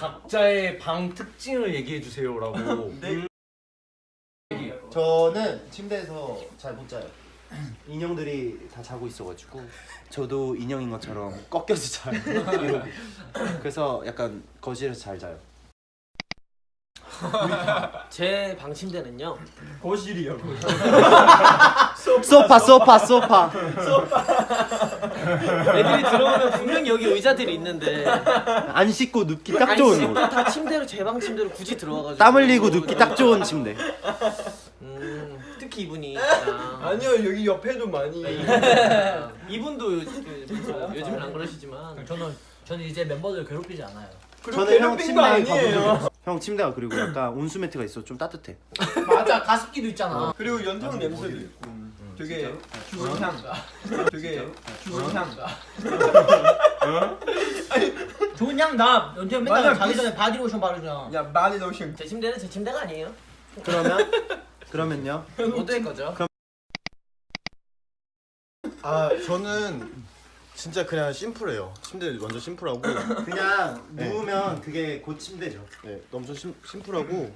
각자의 방 특징을 얘기해 주세요라고. 저는 침대에서 잘 못 자요. 인형들이 다 자고 있어가지고 저도 인형인 것처럼 꺾여서 자요. 이러고. 그래서 약간 거실에서 잘 자요. 제 방 침대는요. 거실이요. 거실. 소파 소파 소파. 애들이 들어오면 분명히 여기 의자들이 있는데 안 씻고 눕기 딱안 좋은 씻고 곳. 다 침대로 제 방 침대로 굳이 들어와가지고 땀 흘리고 눕기 딱 좋은 침대. 음, 특히 이분이. 아니요 여기 옆에도 많이. 아, 이분도 요, 요, 요즘은 안 그러시지만 저는 저는 이제 멤버들 괴롭히지 않아요. 저는 형 괴롭힌 거 침대에 아니에요. 가보면 형 침대가 그리고 약간 온수 매트가 있어 좀 따뜻해. 맞아 가습기도 있잖아. 그리고 연통 냄새도 있고. 되게 죽은 향. 되게 죽은 향. 좋은 향나 언제 맨날 맞아, 자기 그- 전에 바디로션 바르잖아. 야 많이 넣으신. 제 침대는 제 침대가 아니에요. 그러면 그러면요. 어떨 거죠? 아 저는 진짜 그냥 심플해요. 침대 완전 심플하고 그냥 누 우면 그게 곧 침대죠. 네 엄청 심, 심플하고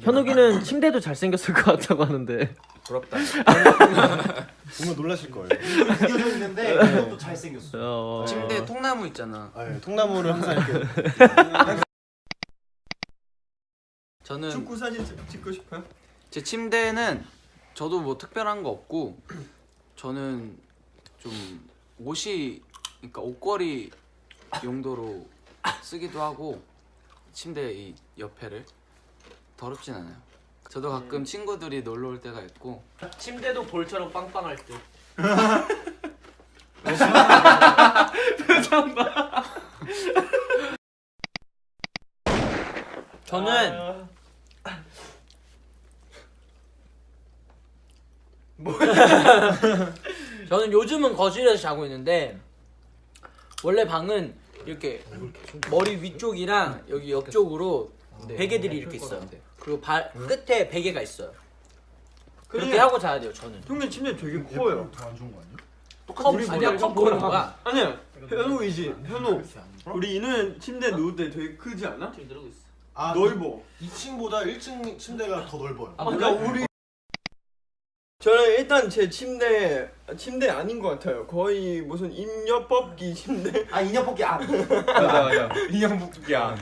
현욱이는 침대도 잘생겼을 것 같다고 하는데 부럽다. 보면 놀라실 거예요. 구겨져 있는데 그것도 잘 생겼어. 어... 침대 통나무 있잖아. 아, 예, 통나무를 항상 이렇게 저는 축구 사진 찍- 찍고 싶어요? 제 침대는 저도 뭐 특별한 거 없고 저는 좀 옷이 그러니까 옷걸이 용도로 쓰기도 하고 침대 이 옆에를 더럽진 않아요. 저도 가끔 친구들이 놀러 올 때가 있고 침대도 볼처럼 빵빵할 듯. 저는 저는 요즘은 거실에서 자고 있는데 원래 방은 이렇게 머리 위쪽이랑 여기 옆쪽으로 베개들이 이렇게 있어요. 그리고 발 끝에 베개가 있어요. 그렇게 하고 자야 돼요. 저는. 형님 침대 되게 커요. 컵 아니야 컵 보는 거야. 아니야. 현욱이지. 현욱. 우리 이는 침대 누울 때 되게 크지 않아? 지금 이러고 있어. 아, 넓어. 2층보다 1층 침대가 더 넓어요. 아, 그러니까 우리 저는 일단 제 침대 침대 아닌 것 같아요. 거의 무슨 인력 뽑기 침대. 아 인형 뽑기 아 맞아 맞아. 인형 복귀야.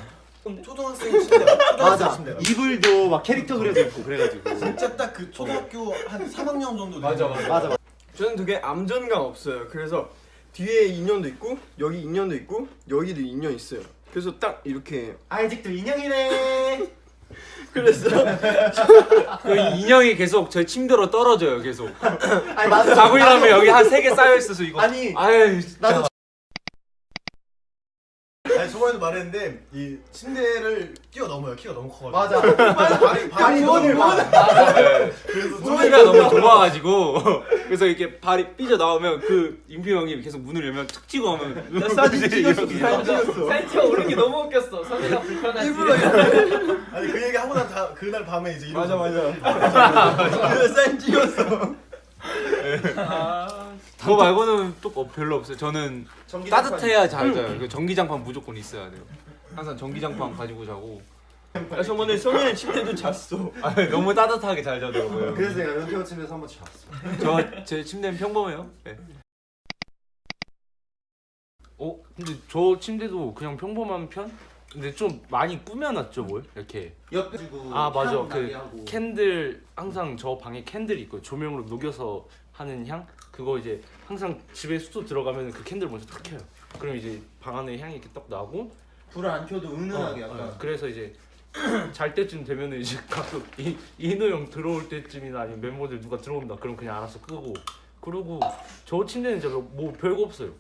초등학생 침대가 초등학생 맞아. 침대가 이불도 막 캐릭터 그려져 있고 그래가지고. 진짜 딱 그 초등학교 한 3학년 정도 맞아, 되는 맞아. 맞아. 저는 되게 안전감 없어요. 그래서 뒤에 인연도 있고 여기 인연도 있고 여기도 인연 있어요. 그래서 딱 이렇게 아직도 인형이네. 그래서 그 인형이 계속 저 침대로 떨어져요 계속. 아니 맞아. 자고 일어나면 여기 한 세 개 쌓여 있어서 이거. 아니 아유 진짜. 나도 아니 저번에도 말했는데 이 침대를 뛰어넘어요. 키가 너무 커가지고. 맞아. 발이 발이 이거를 봐. 그래서 소리가 너무 좁아가지고 그래서 이렇게 발이 삐져 나오면 그 임표 형이 계속 문을 열면 툭 치고 하면 나 사진 찍었어. 사진 오른 게 너무 웃겼어. 선배가 불편하지. 일부러 아니 그 얘기 하고 난 다, 그날 밤에 이제 맞아 이러고 맞아. 그래서 사진 찍었어. 그거 말고는 또뭐 별로 없어요. 저는 전기장판. 따뜻해야 잘 자요. 그 전기장판 무조건 있어야 돼요. 항상 전기장판 가지고 자고 나 저번에 성현이 침대도 잤어. 아, 너무 따뜻하게 잘 자더라고요. 그래서 내가 연태호 침대에서 한번 잤어. 저 제 침대는 평범해요. 네. 어? 근데 저 침대도 그냥 평범한 편? 근데 좀 많이 꾸며놨죠 뭘? 이렇게 옆주고. 아 맞아 그. 캔들 항상 저 방에 캔들이 있고 조명으로 녹여서 하는 향? 그거 이제 항상 집에 숙소 들어가면 그 캔들 먼저 탁 켜요. 그럼 이제 방 안에 향이 이렇게 딱 나고 불을 안 켜도 은은하게 어, 약간. 어, 그래서 이제 잘 때쯤 되면은 이제 가끔 이 이노 형 들어올 때쯤이나 아니면 멤버들 누가 들어온다 그럼 그냥 알아서 끄고. 그리고 저 침대는 진짜 뭐 별거 없어요